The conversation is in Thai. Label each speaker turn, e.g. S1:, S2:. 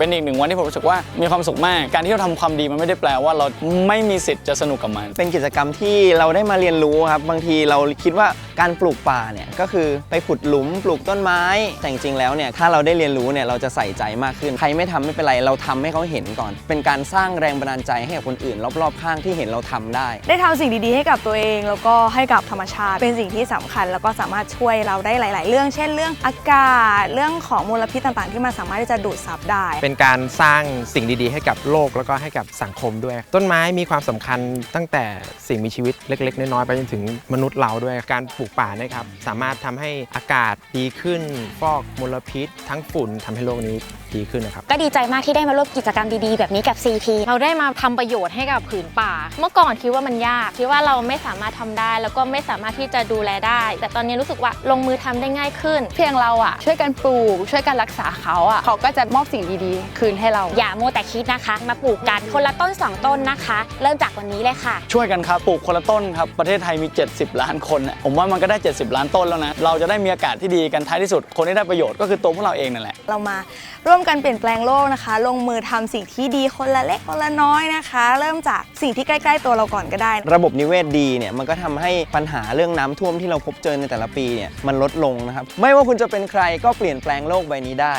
S1: เป็นอีกหนึ่งวันที่ผมรู้สึกว่ามีความสุขมาก การที่เราทำความดีมันไม่ได้แปลว่าเราไม่มีสิทธิ์จะสนุกกับมัน
S2: เป็นกิจกรรมที่เราได้มาเรียนรู้ครับ บางทีเราคิดว่า การปลูกป่าเนี่ยก็คือไปขุดหลุมปลูกต้นไม้ แต่จริงๆแล้วเนี่ยถ้าเราได้เรียนรู้เนี่ยเราจะใส่ใจมากขึ้น ใครไม่ทำไม่เป็นไรเราทำให้เขาเห็นก่อน เป็นการสร้างแรงบันดาลใจให้กับคนอื่น รอบๆข้างที่เห็นเราทำได้
S3: ได้ทำสิ่งดีๆ ให้กับตัวเอง แล้วก็ให้กับธรรมชาติ เป็นสิ่งที่สำคัญ แล้วก็สามารถช่วยเราได้หลาย ๆ เรื่อง เช่น เรื่องอากาศเรื่องของมลพิษต่างๆ ที่มันสามารถที่จะดูดซับได้
S4: เป็นการสร้างสิ่งดีๆ ให้กับโลกแล้วก็ให้กับสังคมด้วย ต้นไม้มีความสำคัญตั้งแต่สิ่งมีชีวิตเล็ก ๆ น้อยๆไปจนถึงมนุษย์เราด้วยการปลูกป่าเนะครับ สามารถทำให้อากาศดีขึ้น ฟอกมลพิษ ทั้งฝุ่นทำให้โลกนี้ดีขึ้นนะครับ
S5: ก็ดีใจมากที่ได้มาร่วมกิจกรรมดีๆ แบบนี้กับ CP
S6: เราได้มาทำประโยชน์ให้กับผืนป่า เมื่อก่อนคิดว่ามันยากคิดว่าเราไม่สามารถทำได้ แล้วก็ไม่สามารถที่จะดูแลได้ แต่ตอนนี้รู้สึกว่าลงมือทำได้ง่ายขึ้น
S7: เพียงเราอะช่วยกันปลูก ช่วยกันรักษาเขาอะเขาก็จะมอบสิ่งดีๆ คืนให้เรา
S5: อย่ามัวแต่คิดนะคะ มาปลูกกันคนละต้น 2 ต้นนะคะ เริ่มจากวันนี้เลยค่ะ
S1: ช่วยกันครับปลูกคนละต้นครับประเทศไทยมี 70 ล้านคนน่ะผมว่ามันก็ได้ 70 ล้านต้นแล้วนะ เราจะได้มีอากาศที่ดีกันท้ายที่สุด คนที่ได้ประโยชน์ก็คือตัวพวกเราเองนั่นแหละ
S3: เรามาร่วมกันเปลี่ยนแปลงโลกนะคะ ลงมือทำสิ่งที่ดีคนละเล็กคนละน้อยนะคะ เริ่มจากสิ่งที่ใกล้ๆตัวเราก่อนก็ได้
S2: ระบบนิเวศดีเนี่ยมันก็ทำให้ปัญหาเรื่องน้ำท่วมที่เราพบเจอในแต่ละปีเนี่ยมันลดลงนะครับ ไม่ว่าคุณจะเป็นใครก็เปลี่ยนแปลงโลกใบนี้ได้